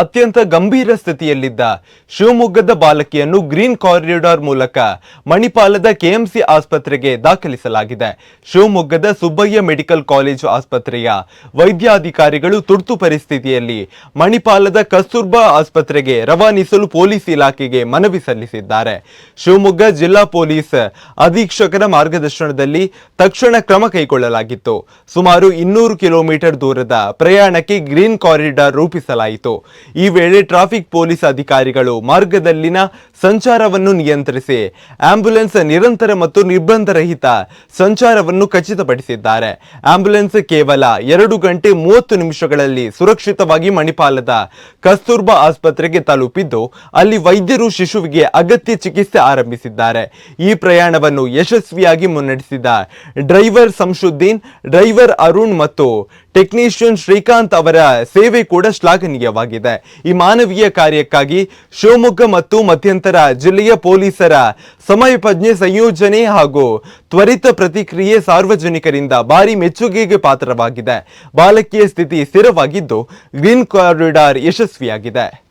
ಅತ್ಯಂತ ಗಂಭೀರ ಸ್ಥಿತಿಯಲ್ಲಿದ್ದ ಶಿವಮೊಗ್ಗದ ಬಾಲಕಿಯನ್ನು ಗ್ರೀನ್ ಕಾರಿಡಾರ್ ಮೂಲಕ ಮಣಿಪಾಲದ ಕೆಎಂಸಿ ಆಸ್ಪತ್ರೆಗೆ ದಾಖಲಿಸಲಾಗಿದೆ. ಶಿವಮೊಗ್ಗದ ಸುಬ್ಬಯ್ಯ ಮೆಡಿಕಲ್ ಕಾಲೇಜು ಆಸ್ಪತ್ರೆಯ ವೈದ್ಯಾಧಿಕಾರಿಗಳು ತುರ್ತು ಪರಿಸ್ಥಿತಿಯಲ್ಲಿ ಮಣಿಪಾಲದ ಕಸ್ತೂರ್ಬಾ ಆಸ್ಪತ್ರೆಗೆ ರವಾನಿಸಲು ಪೊಲೀಸ್ ಇಲಾಖೆಗೆ ಮನವಿ ಸಲ್ಲಿಸಿದ್ದಾರೆ. ಶಿವಮೊಗ್ಗ ಜಿಲ್ಲಾ ಪೊಲೀಸ್ ಅಧೀಕ್ಷಕರ ಮಾರ್ಗದರ್ಶನದಲ್ಲಿ ತಕ್ಷಣ ಕ್ರಮ ಕೈಗೊಳ್ಳಲಾಗಿತ್ತು. ಸುಮಾರು ಇನ್ನೂರು ಕಿಲೋಮೀಟರ್ ದೂರದ ಪ್ರಯಾಣಕ್ಕೆ ಗ್ರೀನ್ ಕಾರಿಡಾರ್ ರೂಪಿಸಲಾಯಿತು. ಈ ವೇಳೆ ಟ್ರಾಫಿಕ್ ಪೊಲೀಸ್ ಅಧಿಕಾರಿಗಳು ಮಾರ್ಗದಲ್ಲಿನ ಸಂಚಾರವನ್ನು ನಿಯಂತ್ರಿಸಿ ಆಂಬ್ಯುಲೆನ್ಸ್ ನಿರಂತರ ಮತ್ತು ನಿರ್ಬಂಧರಹಿತ ಸಂಚಾರವನ್ನು ಖಚಿತಪಡಿಸಿದ್ದಾರೆ. ಆಂಬ್ಯುಲೆನ್ಸ್ ಕೇವಲ ಎರಡು ಗಂಟೆ ಮೂವತ್ತು ನಿಮಿಷಗಳಲ್ಲಿ ಸುರಕ್ಷಿತವಾಗಿ ಮಣಿಪಾಲದ ಕಸ್ತೂರ್ಬಾ ಆಸ್ಪತ್ರೆಗೆ ತಲುಪಿದ್ದು, ಅಲ್ಲಿ ವೈದ್ಯರು ಶಿಶುವಿಗೆ ಅಗತ್ಯ ಚಿಕಿತ್ಸೆ ಆರಂಭಿಸಿದ್ದಾರೆ. ಈ ಪ್ರಯಾಣವನ್ನು ಯಶಸ್ವಿಯಾಗಿ ಮುನ್ನಡೆಸಿದ ಡ್ರೈವರ್ ಸಂಶುದ್ದೀನ್ ಡ್ರೈವರ್ ಅರುಣ್ ಮತ್ತು ಟೆಕ್ನಿಷಿಯನ್ ಶ್ರೀಕಾಂತ್ ಅವರ ಸೇವೆ ಕೂಡ ಶ್ಲಾಘನೀಯವಾಗಿದೆ. ಈ ಮಾನವೀಯ ಕಾರ್ಯಕ್ಕಾಗಿ ಶಿವಮೊಗ್ಗ ಮತ್ತು ಮಧ್ಯಂತರ ಜಿಲ್ಲೆಯ ಪೊಲೀಸರ ಸಮಯ ಪ್ರಜ್ಞೆ ಸಂಯೋಜನೆ ಹಾಗೂ ತ್ವರಿತ ಪ್ರತಿಕ್ರಿಯೆ ಸಾರ್ವಜನಿಕರಿಂದ ಭಾರಿ ಮೆಚ್ಚುಗೆಗೆ ಪಾತ್ರವಾಗಿದೆ. ಬಾಲಕಿಯ ಸ್ಥಿತಿ ಸ್ಥಿರವಾಗಿದ್ದು, ಗ್ರೀನ್ ಕಾರಿಡಾರ್ ಯಶಸ್ವಿಯಾಗಿದೆ.